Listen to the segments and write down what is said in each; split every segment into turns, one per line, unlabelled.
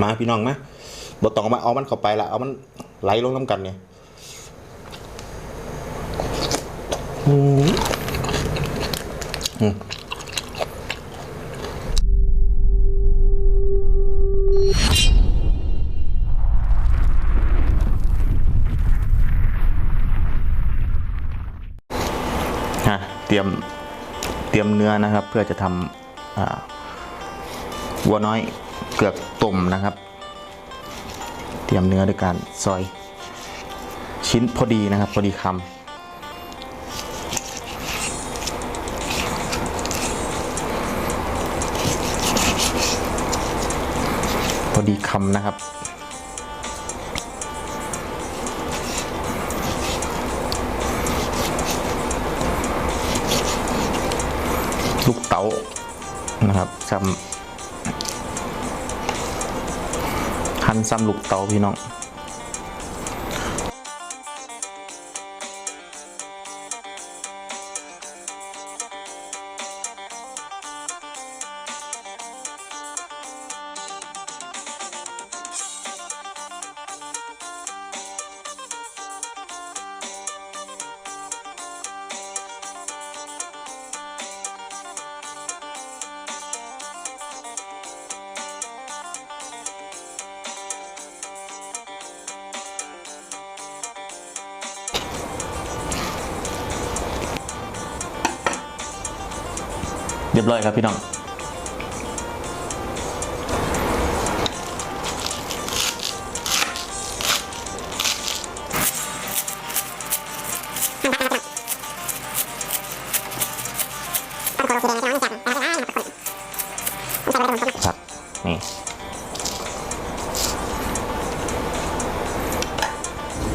มาพี่น้องมาบ่ต้องมาเอามันเข้าไปละเอามันไหลลงน้ำกันเนี่ยอืมอืมอะเตรียมเตรียมเนื้อนะครับ เพื่อจะทำวัวน้อยเกือก มนะครับ เตรียมเนื้อด้วยการซอย ชิ้นพอดีนะครับ พอดีคำพอดีคำนะครับ ลูกเต๋านะครับซ้ำ หั่นซ้ำลูกเตาพี่น้อง เรียบร้อยครับพี่น้องผักนี่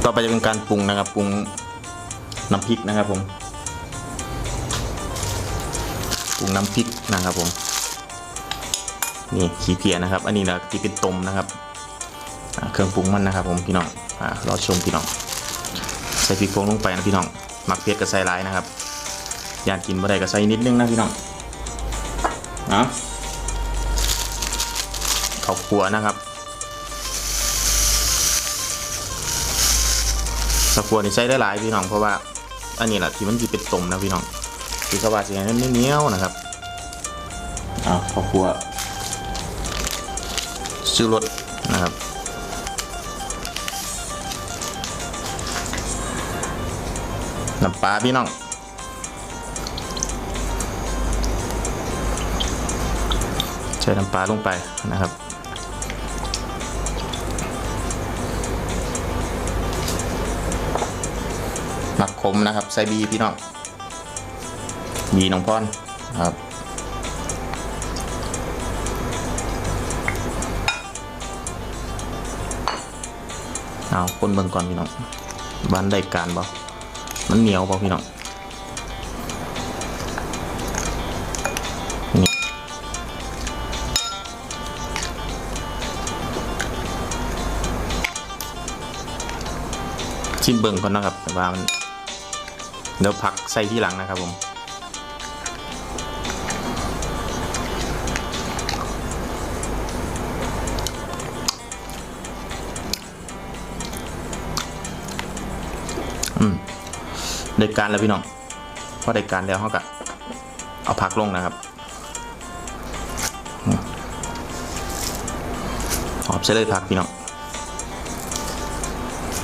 ต่อไปจะเป็นการปรุงนะครับปรุงน้ำพริกนะครับผม ปรุงน้ำพริกนะครับผม นี่ขี้เพียนะครับ อันนี้นะที่เป็นต้มนะครับเครื่องปรุงมันนะครับ ผมพี่น้องอ่ารอชมพี่น้อง ใส่พริกผงลงไปนะพี่น้องหมักเผ็ดกับใส่ร้ายนะครับ อยากกินบ่ได้ก็ใส่นิดนึงนะพี่น้องนะข้าวคั่วนะครับข้าวคั่วนี่ใส่ได้หลายพี่น้องเพราะว่าอันนี้แหละที่มันจะเป็นต้มนะพี่น้อง คือสวัสดิ์อย่างนั้นเหนียวๆนะครับเอาข้าวคั่วซื้อรสนะครับน้ำปลาพี่น้องใส่น้ำปลาลงไปนะครับหมักขมนะครับใส่บีพี่น้อง มีน้องพรนครับเอาคนเบิ่งก่อนพี่น้องบ้านได้การบ่มันเหนียวบ่พี่น้องชิมเบิ่งก่อนนะครับแต่ว่ามันเดี๋ยวพักใส่ที่หลังนะครับผม ได้การแล้วพี่น้องพอได้การแล้วเขาก็เอาพักลงนะครับหอบใส่เลยพักพี่น้อง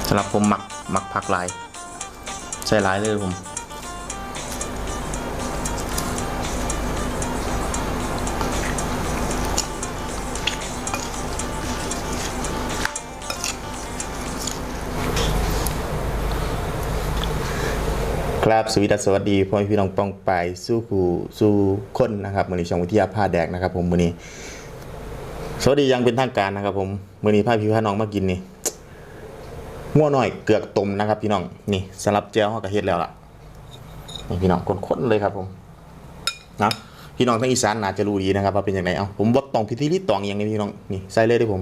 สำหรับผมหมักหมักพักลายใส่ลายเลยผม ครับสวีดัสวัสดีพ่อพี่น้องปองไปสู้ครูสู้คนนะครับมือนี้ช่องวิทยาผ้าแดกนะครับ ผมมือนี้ สวัสดียังเป็นทางการนะครับผมมือนี้พาพี่พาน้องมากินนี่ง่วหน่อยเกือกต้มนะครับ พี่น้องนี่สำหรับเจ้าเขากระเฮ็ดแล้วล่ะนี่พี่น้องคนๆเลยครับผมนะพี่น้องทางอีสานน่าจะรู้ดีนะครับว่าเป็นยังไงเอาผมบอกตองพิธีรีตองอย่างนี้พี่น้องนี่ใส่เลยด้วยผม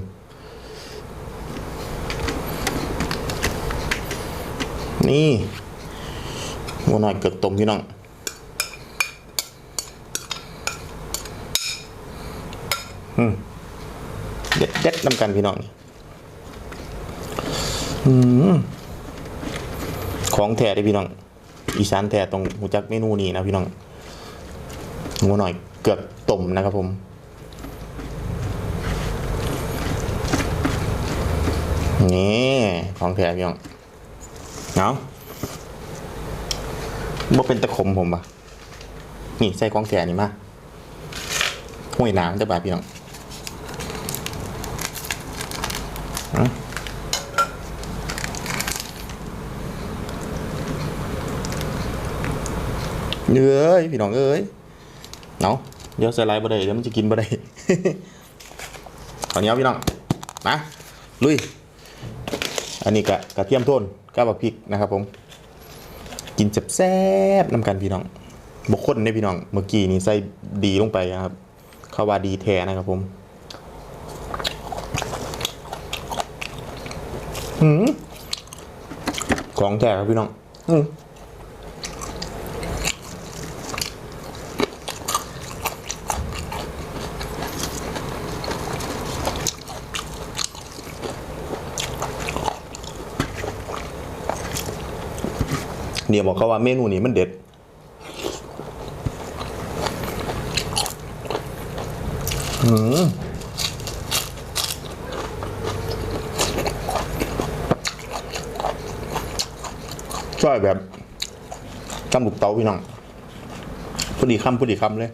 นี่ งัวหน่อยเกือกต้มพี่น้องเด็ดเด็ดๆนำกันพี่น้องนี่อืมของแท้เด้พี่น้อง อีสานแท้ตรงหูจักเมนูนี้นะพี่น้องหมูหน่อยเกือกต้มนะครับผมนี่ของแท้พี่น้องเอา บ่เป็นตะขมผมปะนี่ใส่ของแท้นี่มาห้วยหนางจะบาดพี่น้องเอ้ยพี่น้องเอ้ยเอาะเดี๋ยวใส่ลายบ่ได้เดี๋ยวมันจะกินบ่ได้ขอเนี้ยพี่น้องมาลุย อันนี้กะกระเทียมโทนกับบักพริกนะครับผม กินแซ่บๆน้ำกันพี่น้องบกคนเนี่ยพี่น้อง เมื่อกี้นี้ใส่ดีลงไปนะครับข้าวาดีแท้นะครับผมหืมของแท้ครับพี่น้อง อืม เดี๋ยวบอกเขาว่าเมนูนี้มันเด็ดช่วยแบบจำบุกเตาพี่น้องพอดีคำพอดีคำเลย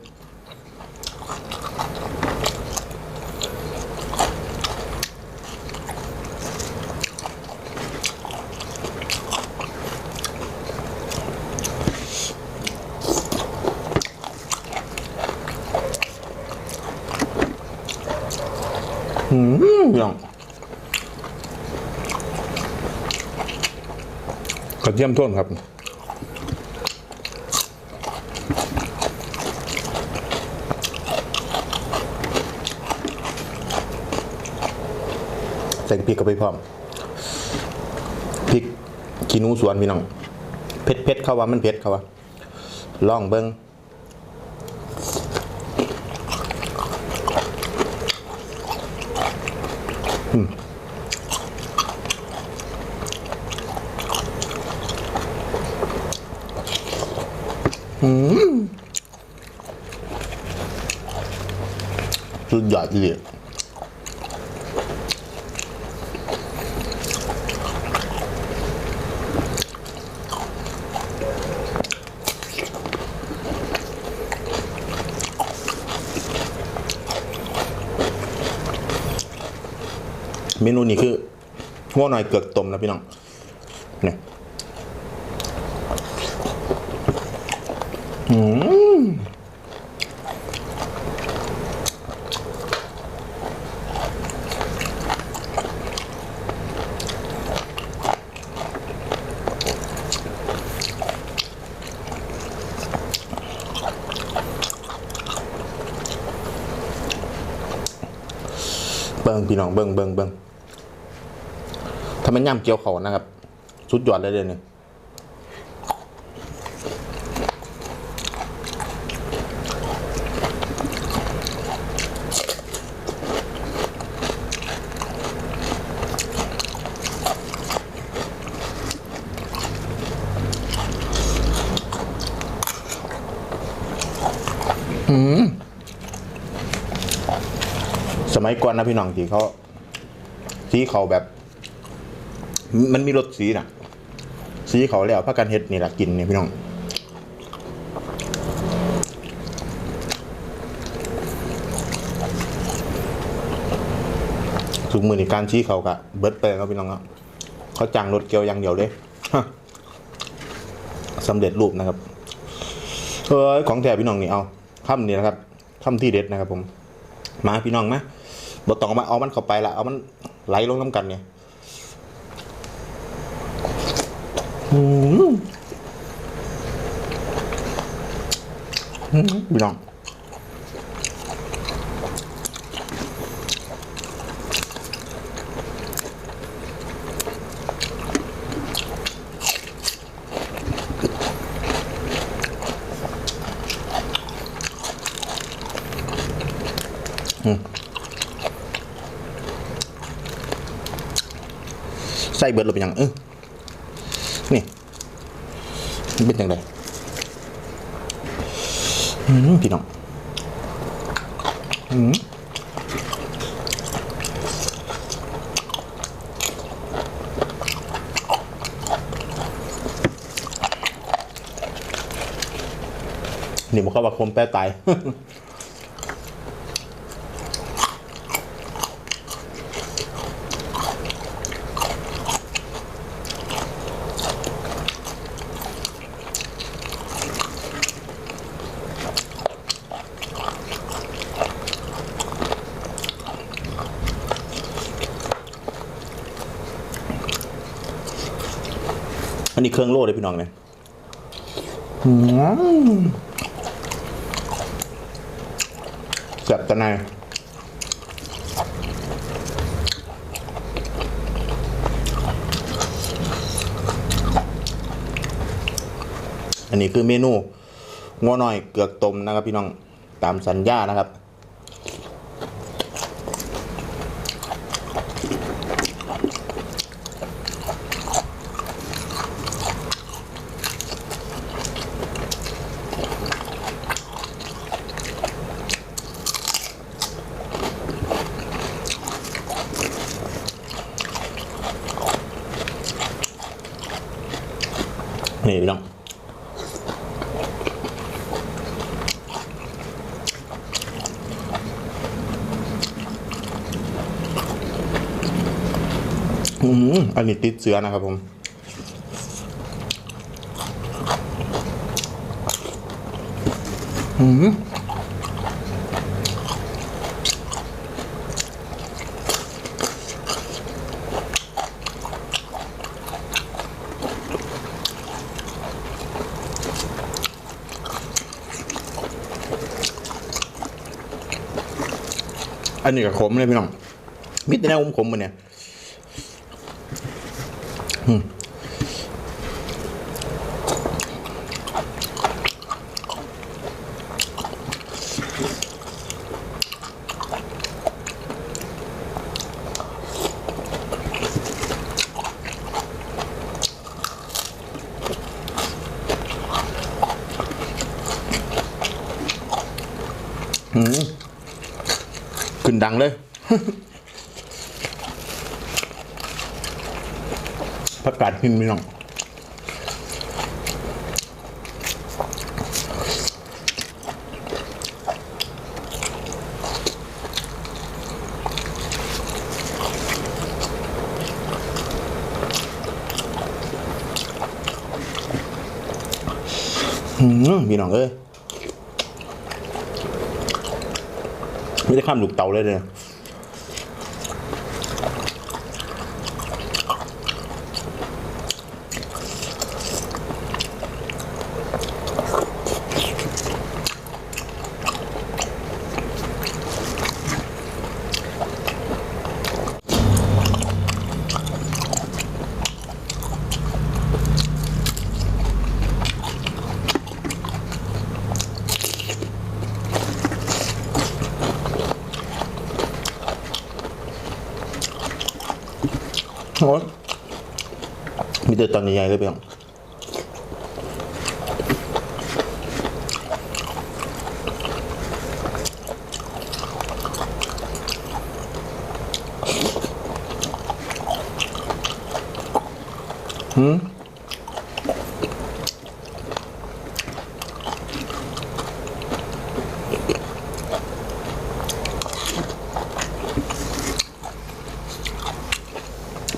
อืมพี่น้องกระเทียมท่วนครับใส่พริกกับไปพร้อมพริกขี้หนูสวนพี่น้องเผ็ดเผ็ดเข้าว่ามันเผ็ดเข้าว่าลองเบิ้ง สุดยอดเลย เมนูนี้คือหัวหน่อยเกือกต้มนะพี่น้องเนี่ยอืมเบิ้งพี่น้องเบิ้งเบิ้งเบิ้ง ถ้ามันย่ำเกี๊ยวเขานะครับ สุดยอดเลยเดี๋ยวนี้สมัยก่อนนะพี่น้องที่เขาสีเขาแบบ มันมีรสสีน่ะ สีเขาแล้วพักกันเฮ็ดนี่แหละกินเนี่ยพี่น้องทุกมือในการชี้เขากะเบิร์ดไปครับพี่น้องครับเขาจ้างรถเกียวอย่างเดียวเลยสำเร็จรูปนะครับเอ้ของแท้พี่น้องนี่เอาทำนี่นะครับทำที่เด็ดนะครับ ผม มาพี่น้องมาบต้องเอมาเอามันเข้าไปละเอามันไหลลงน้ำกันเนี่ย พี่น้องใส่เบอร์ลงไปยังเออ เป็นยังไงอืมพี่น้องอืมนี่มันก็ว่าคมแป้ตาย อันนี้เครื่องโล่เลยพี่น้องเนี่ยอืมแซ่บตะนายอันนี้คือเมนูงัวหน่อยเกือกต้มนะครับพี่น้องตามสัญญานะครับ นี่พี่น้องอืมอันนี้ติดเสือนะครับผมอืม อันนี้กับขมเลยพี่น้องมิตรแนวขมๆมันเนี่ย อื ดังเลยผักกาดหินพี่น้องอืมพี่น้องเอ้ย ไม่ได้ข้ามหลุกเตาเลยเนี่ย มีแต่ตอนใหญ่ๆเลยพี่น้องหืม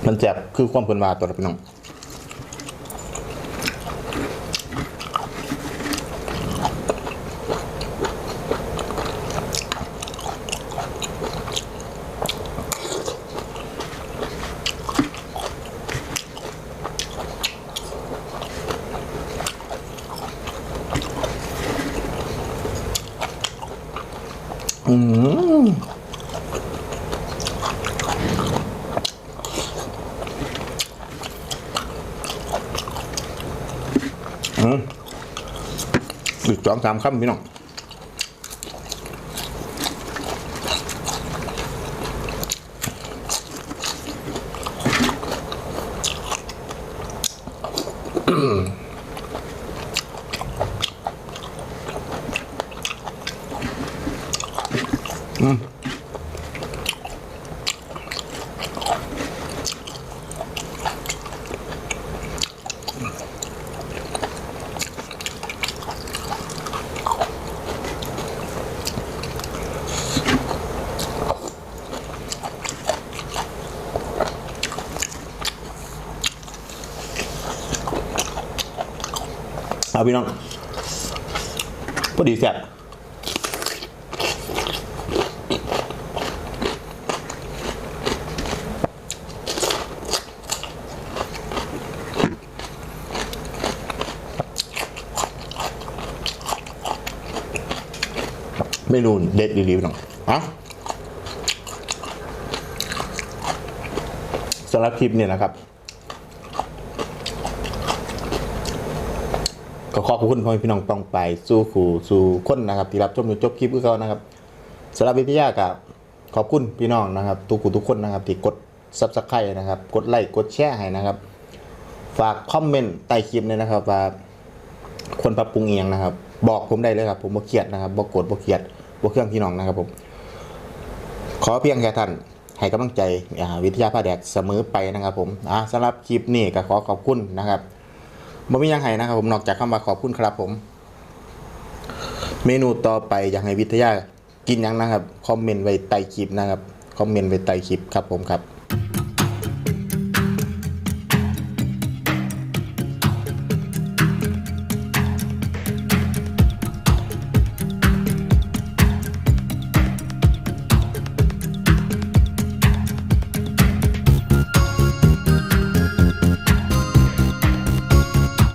มันแจบคือความเพลินวาตัวละพี่น้อง สองสามคำพี่น้อง เอาพี่น้องพอดีแซ่บเมนูเด็ดดีๆพี่องเอะสำหรับคลิปเนี่ยนะครับ ก็ขอบคุณพ่อพี่น้องปองไปสู้ขู่สู้คนนะครับ ที่รับชมจนจบคลิปคือเขานะครับสำหรับวิทยากับขอบคุณพี่น้องนะครับ ทุกคนทุกคนนะครับ ที่กดซับสไครต์นะครับ กดไลค์กดแชร์ให้นะครับ ฝากคอมเมนต์ใต้คลิปเลยนะครับว่าคนปรับปรุงเองนะครับ บอกผมได้เลยครับ ผมบ่เกลียดนะครับบ่โกรธบ่เกลียดบ่เครื่องพี่น้องนะครับผม ขอเพียงแค่ท่านให้กำลังใจวิทยาภาแดกเสมอไปนะครับ ผมอ่าสำหรับคลิปนี้ก็ขอขอบคุณนะครับ บ่มียังไงนะครับผมนอกจากคำว่าขอบคุณครับผม เมนูต่อไปอยากให้วิทยากินยังนะครับ คอมเมนต์ไว้ใต้คลิปนะครับ คอมเมนต์ไว้ใต้คลิปครับผมครับ